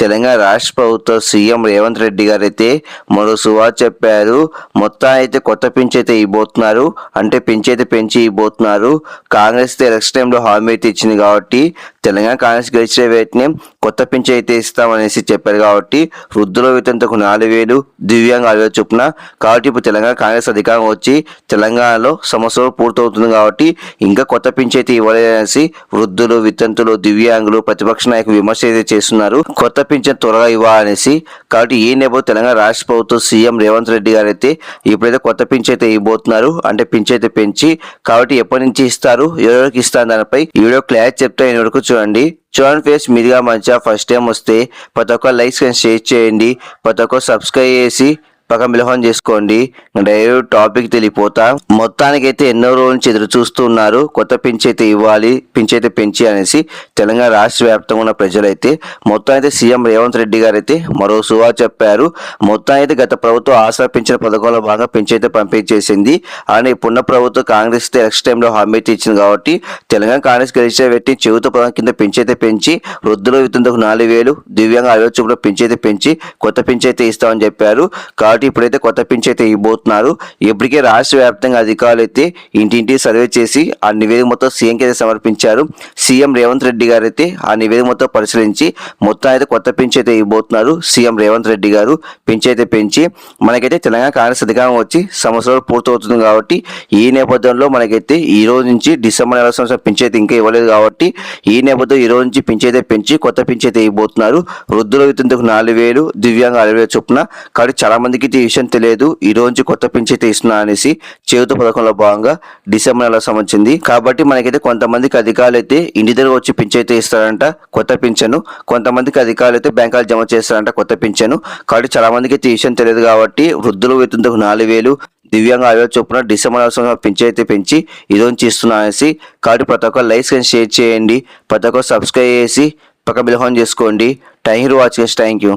తెలంగాణ రాష్ట్ర ప్రభుత్వ సీఎం రేవంత్ రెడ్డి గారు అయితే మరో సువార్ చెప్పారు. మొత్తం అయితే కొత్త పెంచి అయితే ఇవ్వబోతున్నారు. అంటే పెంచి అయితే పెంచి ఇవ్వబోతున్నారు. కాంగ్రెస్ ఎలక్షన్ టైంలో హామీ అయితే ఇచ్చింది కాబట్టి తెలంగాణ కాంగ్రెస్ గెలిచిన వెంటనే కొత్త పెంచి అయితే ఇస్తామనేసి చెప్పారు కాబట్టి వృద్ధుల వేతనకు నాలుగు వేలు దివ్యాంగ ఆరు వేలు చొప్పున. కాబట్టి ఇప్పుడు తెలంగాణ కాంగ్రెస్ అధికారం వచ్చి తెలంగాణలో సంవత్సరం పూర్తవుతుంది కాబట్టి ఇంకా కొత్త పెంచి అయితే ఇవ్వలేదనేసి వృద్ధులు వితంతులు దివ్యాంగులు ప్రతిపక్ష నాయకులు విమర్శ అయితే చేస్తున్నారు. కొత్త పింఛన్ త్వరగా ఇవ్వాలనేసి. కాబట్టి ఈ నేపథ్యం తెలంగాణ రాష్ట్ర ప్రభుత్వం సీఎం రేవంత్ రెడ్డి గారు అయితే ఇప్పుడైతే కొత్త పింఛ్ అయితే ఇవ్వబోతున్నారు అంటే పింఛ్ అయితే పెంచి కాబట్టి ఎప్పటి నుంచి ఇస్తారు ఎవరికి ఇస్తారు దానిపై ఈ వీడియో క్లారిటీ చెప్తే ఈ వరకు చూడండి. చూడండి ఫేస్ మీదిగా మంచిగా ఫస్ట్ టైం వస్తే ప్రతి ఒక్క లైక్స్ కానీ షేర్ చేయండి ప్రతి ఒక్క సబ్స్క్రైబ్ చేసి పక్క మిలహం చేసుకోండి. డైరెక్ట్ టాపిక్ తెలిపోతా మొత్తానికైతే ఎన్నో రోజుల నుంచి ఎదురు చూస్తున్నారు కొత్త పింఛ్ అయితే ఇవ్వాలి పింఛ్ అయితే పెంచి అనేసి తెలంగాణ రాష్ట్ర వ్యాప్తంగా ఉన్న ప్రజలైతే. మొత్తం అయితే సీఎం రేవంత్ రెడ్డి గారు అయితే మరో సువా చెప్పారు. మొత్తం అయితే గత ప్రభుత్వం ఆసరా పెంచిన పథకంలో భాగంగా పెంచి అయితే పంపించేసింది. అని ఇప్పుడున్న ప్రభుత్వం కాంగ్రెస్ నెక్స్ట్ టైంలో హామీ అయితే ఇచ్చింది కాబట్టి తెలంగాణ కాంగ్రెస్ గెలిచే పెట్టి చెవిత పథకం కింద పెంచైతే పెంచి వృద్ధుల వితంతకు నాలుగు వేలు దివ్యాంగ ఆలోచనలో చూపులో అయితే పెంచి కొత్త పింఛ్ అయితే ఇస్తామని చెప్పారు. కాబట్టి ఇప్పుడైతే కొత్త పింఛ్ అయితే ఇవ్వబోతున్నారు. ఇప్పటికే రాష్ట్ర వ్యాప్తంగా అధికారులు అయితే ఇంటింటి సర్వే చేసి ఆ నివేదిక మొత్తం సీఎంకి అయితే సమర్పించారు. సీఎం రేవంత్ రెడ్డి గారు అయితే ఆ నివేదిక మొత్తం పరిశీలించి మొత్తం అయితే కొత్త పింఛ్ అయితే ఇవ్వబోతున్నారు. సీఎం రేవంత్ రెడ్డి గారు పింఛ్ అయితే పెంచి మనకైతే తెలంగాణ కాంగ్రెస్ అధికారం వచ్చి సంవత్సరాలు పూర్తవుతుంది కాబట్టి ఈ నేపథ్యంలో మనకైతే ఈ రోజు నుంచి డిసెంబర్ నెల సంవత్సరం పింఛ్ అయితే ఇంకా ఇవ్వలేదు కాబట్టి ఈ నేపథ్యం ఈ రోజు నుంచి పింఛ్ అయితే పెంచి కొత్త పింఛ్ అయితే ఇవ్వబోతున్నారు. వృద్ధుల వితంతకు నాలుగు వేలు దివ్యాంగ అరవై చొప్పున. కాబట్టి చాలా మందికి అయితే విషయం తెలియదు. ఈ రోజు కొత్త పింఛ్ ఇస్తున్నా అనేసి చేతు పథకంలో భాగంగా డిసెంబర్ నెల సంబంధించింది. కాబట్టి మనకైతే కొంతమందికి అధికారులు అయితే ఇంటి దగ్గర వచ్చి పింఛైతే ఇస్తారంట కొత్త పింఛను. కొంతమందికి అధికారులు అయితే బ్యాంకాలు జమ చేస్తారంట కొత్త పింఛను. కాబట్టి చాలా మందికి అయితే ఈ విషయం తెలియదు కాబట్టి వృద్ధులు వేతంతకు నాలుగు వేలు దివ్యాంగ ఆరో చొప్పున డిసెంబర్ అవసరం పెంచి అయితే పెంచి ఇది ఇస్తున్నా అనేసి కాబట్టి ప్రతి ఒక్క లైక్స్ కానీ షేర్ చేయండి. ప్రతి ఒక్క సబ్స్క్రైబ్ చేసి పక్క బిల్హాన్ చేసుకోండి. థ్యాంక్ యూ చేసి థ్యాంక్ యూ.